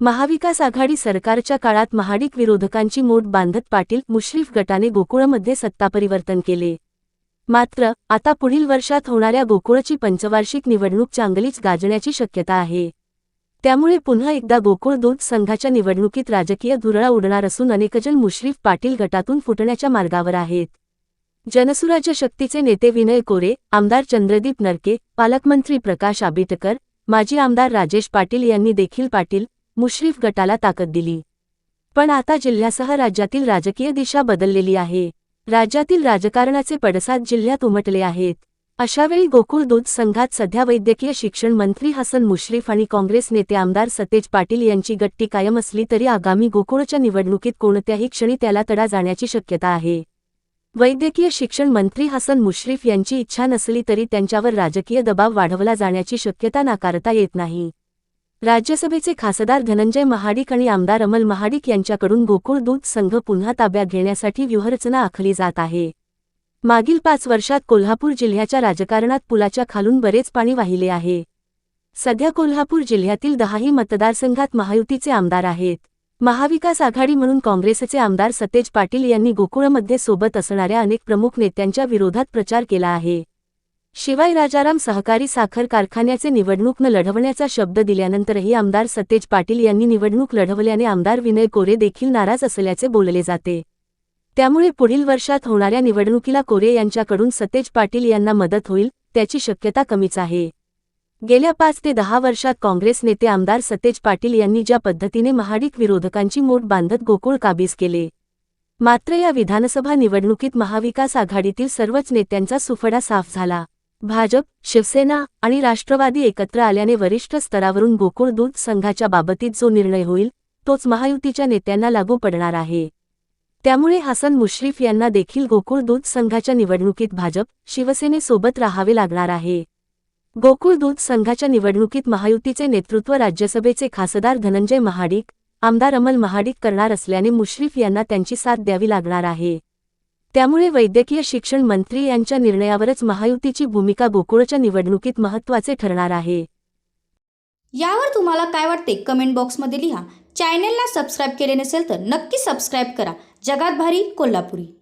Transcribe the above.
महाविकास आघाडी सरकारच्या काळात महाडिक विरोधकांची मोठ बांधत पाटील मुश्रीफ गटाने गोकुळमध्ये सत्तापरिवर्तन केले. मात्र आता पुढील वर्षात होणाऱ्या गोकुळची पंचवार्षिक निवडणूक चांगलीच गाजण्याची शक्यता आहे. त्यामुळे पुन्हा एकदा गोकुळ दूध संघाच्या निवडणुकीत राजकीय धुरळा उडणार असून अनेकजण मुश्रीफ पाटील गटातून फुटण्याच्या मार्गावर आहेत. जनसुराज्य शक्तीचे नेते विनय कोरे आमदार चंद्रदीप नरके पालकमंत्री प्रकाश आबिटकर माजी आमदार राजेश पाटील यांनी देखील पाटील मुश्रीफ गटाला ताकद दिली. पण आता जिल्ह्यासह राज्यातील राजकीय दिशा बदललेली आहे. राज्यातील राजकारणाचे पडसाद जिल्ह्यात उमटले आहेत. अशावेळी गोकुळ दूध संघात सध्या वैद्यकीय शिक्षण मंत्री हसन मुश्रीफ आणि काँग्रेस नेते आमदार सतेज पाटील यांची गट्टी कायम असली तरी आगामी गोकुळच्या निवडणुकीत कोणत्याही क्षणी त्याला तडा जाण्याची शक्यता आहे. वैद्यकीय शिक्षण मंत्री हसन मुश्रीफ यांची इच्छा नसली तरी त्यांच्यावर राजकीय दबाव वाढवला जाण्याची शक्यता नाकारता येत नाही. राज्यसभेचे खासदार धनंजय महाडिक आणि आमदार अमल महाडिक यांच्याकडून गोकुळ दूध संघ पुन्हा ताब्यात घेण्यासाठी व्यूहरचना आखली जात आहे. मागील पाच वर्षात कोल्हापूर जिल्ह्याच्या राजकारणात पुलाच्या खालून बरेच पाणी वाहिले आहे. सध्या कोल्हापूर जिल्ह्यातील दहाही मतदारसंघात महायुतीचे आमदार आहेत. महाविकास आघाडी म्हणून काँग्रेसचे आमदार सतेज पाटील यांनी गोकुळमध्ये सोबत असणाऱ्या अनेक प्रमुख नेत्यांच्या विरोधात प्रचार केला आहे. शिवाय राजाराम सहकारी साखर कारखान्याचे निवडणूक न लढवण्याचा शब्द दिल्यानंतरही आमदार सतेज पाटील यांनी निवडणूक लढवल्याने आमदार विनय कोरे देखील नाराज असल्याचे बोलले जाते. त्यामुळे पुढील वर्षात होणाऱ्या निवडणुकीला कोरे यांच्याकडून सतेज पाटील यांना मदत होईल त्याची शक्यता कमीच आहे. गेल्या पाच ते दहा वर्षात काँग्रेस नेते आमदार सतेज पाटील यांनी ज्या पद्धतीने महाडिक विरोधकांची मोठ बांधत गोकुळ काबीज केले. मात्र या विधानसभा निवडणुकीत महाविकास आघाडीतील सर्वच नेत्यांचा सुफडा साफ झाला. भाजप शिवसेना आणि राष्ट्रवादी एकत्र आल्याने वरिष्ठ स्तरावरून गोकुळ दूध संघाच्या बाबतीत जो निर्णय होईल तोच महायुतीच्या नेत्यांना लागू पडणार आहे. त्यामुळे हसन मुश्रीफ यांना देखील गोकुळ दूध संघाच्या निवडणुकीत भाजप शिवसेनेसोबत राहावे लागणार आहे. गोकुळ दूध संघाच्या निवडणुकीत महायुतीचे नेतृत्व राज्यसभेचे खासदार धनंजय महाडिक आमदार अमल महाडिक करणार असल्याने मुश्रीफ यांना त्यांची साथ द्यावी लागणार आहे. त्यामुळे वैद्यकीय शिक्षण मंत्री यांच्या निर्णयावरच महायुतीची भूमिका गोकुळच्या निवडणुकीत महत्त्वाचे ठरणार आहे. यावर तुम्हाला काय वाटते? कमेंट बॉक्समध्ये लिहा. चॅनेलला सबस्क्राईब केले नसेल तर नक्की सबस्क्राईब करा. जगात भारी कोल्हापुरी.